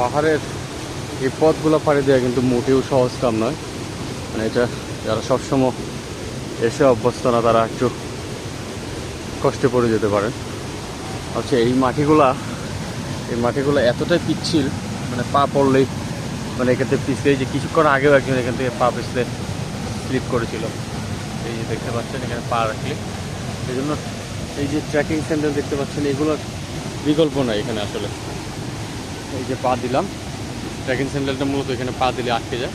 পাহাড়ের এই পথগুলো পাড়ি দেওয়া কিন্তু মোটেও সহজ কাম নয়। মানে এটা যারা সবসময় এসে অভ্যস্ত না, তারা একটু কষ্টে পড়ে যেতে পারেন। আচ্ছা এই মাটিগুলা, এই মাটিগুলো এতটাই পিচ্ছিল মানে পা পড়লেই মানে থেকে পিছলে যে কিছুক্ষণ আগেও একজন এখান থেকে পা পিছলে স্লিপ করেছিল। এই যে দেখতে পাচ্ছেন, এখানে পা রাখলে। এই জন্য এই যে ট্রেকিং সেন্টার দেখতে পাচ্ছেন, এগুলোর বিকল্প নয় এখানে আসলে। এই যে পা দিলাম ট্রেকিং সেন্টারটা মূলত এখানে পা দিলে আটকে যায়।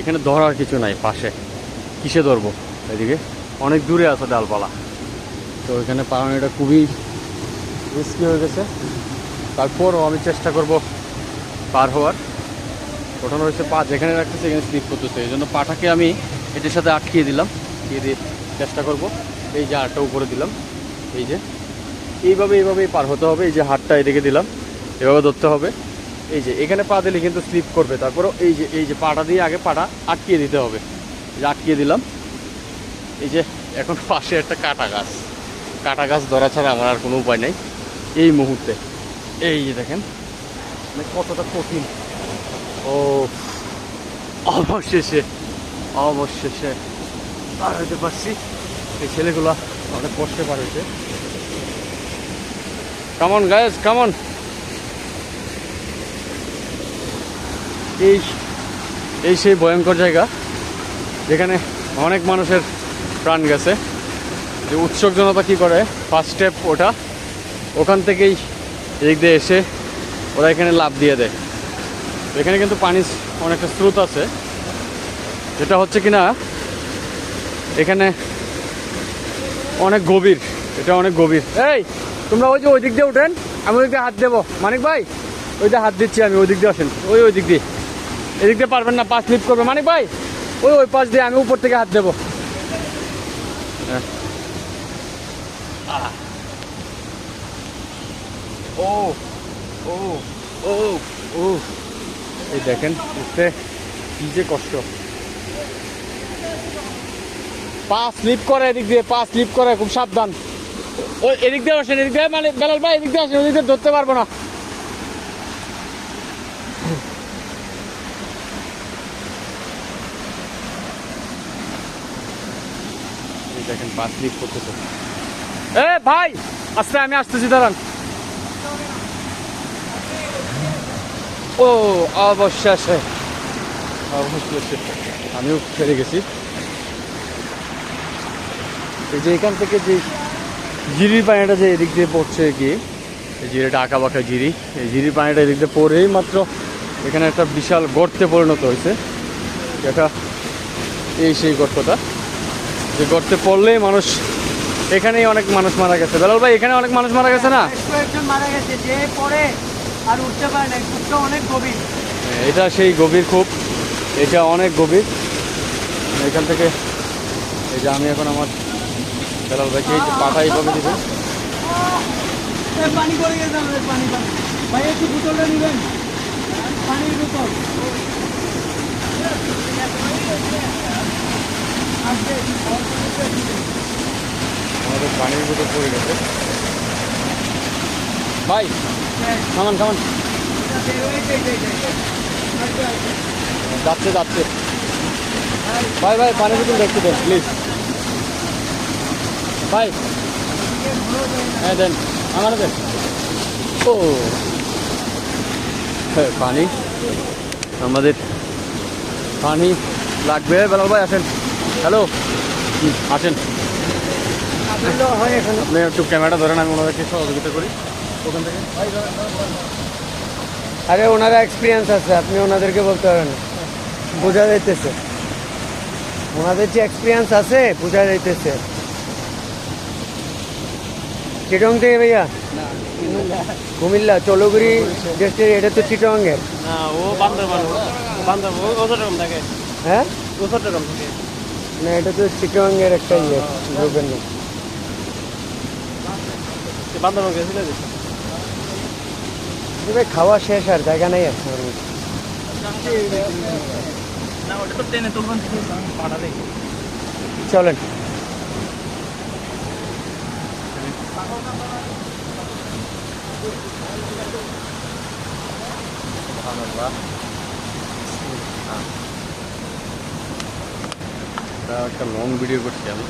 এখানে ধরার কিছু নাই পাশে। কিসে ধরবো এদিকে? অনেক দূরে আছে ডালপালা। তো এখানে পালানোটা খুবই রিস্কি হয়ে গেছে। তারপরও আমি চেষ্টা করব পার হওয়ার। ওঠানো হয়েছে পা যেখানে রাখতেছে, এখানে স্লিপ করতেছে। এই জন্য পাটাকে আমি এটির সাথে আটকিয়ে দিলাম। দিয়ে দিয়ে চেষ্টা করব। এই যে হাটটা উপরে দিলাম। এই যে এইভাবে এইভাবেই পার হতে হবে। এই যে হাতটা এদিকে দিলাম। এভাবে ধরতে হবে। এই যে, এখানে পা দিলে কিন্তু স্লিপ করবে। তারপরেও এই যে এই যে পাটা দিয়ে আগে পাটা আটকিয়ে দিতে হবে। যে আটকিয়ে দিলাম। এই যে, এখন পাশে একটা কাটা গাছ। কাটা গাছ ধরা ছাড়া আমার আর কোনো উপায় নেই। এই মুহূর্তে। এই যে দেখেন মানে কতটা কঠিন। ও অবশেষে অবশেষে পার হইতে পারছি। এই ছেলেগুলো অনেক কষ্টে পার হয়েছে কামন গায়েস কামন এই এই সেই ভয়ঙ্কর জায়গা, যেখানে অনেক মানুষের প্রাণ গেছে। যে উৎসুক জনতা কী করে? ফার্স্ট স্টেপ ওটা। ওখান থেকেই এদিক দিয়ে এসে ওরা এখানে লাভ দিয়ে দেয়। এখানে কিন্তু পানির অনেকটা স্রোত আছে। যেটা হচ্ছে কি না, এখানে অনেক গভীর। এটা অনেক গভীর। এই, তোমরা ওই যে ওই দিক দিয়ে উঠেন, আমি ওই দিক দিয়ে হাত দেবো। মানিক ভাই, ওই দিয়ে হাত দিচ্ছি আমি ওই দিক দিয়ে আসেন। ওই ওই দিক দিয়ে। এদিক দিয়ে পারবেন না পাঁচ স্লিপ করবে। মানিক ভাই ওই ওই পাশ দিয়ে আমি উপর থেকে হাত দেবো। হ্যাঁ। ও ও ও ও। এই দেখেন উঠতে কি যে কষ্ট। পা স্লিপ করে এদিক দিয়ে পা স্লিপ করে খুব সাবধান। ওই এদিক দিয়ে আসেন এদিক দিয়ে মানে বেলাল ভাই এদিক দিয়ে আসেন ওদিক দিয়ে ধরতে পারব না। দেখেন করতেছে। এ ভাই আস্তে আমি আসতেছি, দাঁড়ান। ও, অবশেষে। আমিও ফেরে গেছি। এই যে এখান থেকে যে জিরির পানিটা যে এদিক দিয়ে পড়ছে গিয়ে এই জিরিটা আঁকা বাঁকা জিরি, এই জিরির পানিটা এদিক দিয়ে পড়েই মাত্র এখানে একটা বিশাল গর্তে পরিণত হয়েছে। যেটা এই সেই গর্তটা। যে গর্তে পড়লেই মানুষ এখানেই অনেক মানুষ মারা গেছে। বেলাল ভাই এখানে অনেক মানুষ মারা গেছে না? কয়েকজন মারা গেছে যে পরে আর উঠতে পারে না কূপটা অনেক গভীর। এটা সেই গভীর কূপ এটা অনেক গভীর। এখান থেকে এই যে আমি এখন আমার বেলাল ভাইকে এই যে পাটা এইভাবে দিবে। পানি পড়ে গেছে আমাদের পানি পানি। ভাই একটু বোতলটা নেবেন? পানির বোতল আসবে, আমাদের পানির ভিতর পড়ে গেছে। ভাই খামান খামান। যাচ্ছে যাচ্ছে। ভাই ভাই, পানির ভিতর দেখতে দেন প্লিজ ভাই হ্যাঁ দেন আমার দেন। ও। হ্যাঁ পানি। আমাদের পানি লাগবে। বেলাল ভাই, আসেন। হ্যালো। আসেন। আপনি একটু ক্যামেরাটা ধরেন আমি ওনাদেরকে সহযোগিতা করি। ওখান থেকে। আরে ওনারা এক্সপিরিয়েন্স আছে আপনি ওনাদেরকে বলতে পারেন। বোঝা যাইতেছে। ওনাদের যে এক্সপিরিয়েন্স আছে বোঝা যাইতেছে। চিটং থেকে ভাইয়া? কুমিল্লা। চলগুড়ি ডিস্ট্রিক্ট এটা তো চিটংয়ের না ও বান্দরবান। বান্দরবান ও থাকে। হ্যাঁ? ও কত থাকে। না এটা তো চিটংয়ের একটা ইয়ে গ্রুপের নাম সে বান্দরবান গেছিল যে? খাওয়া শেষ আর জায়গা নেই আছে চলেন। একটা লং ভিডিও করছি আমি।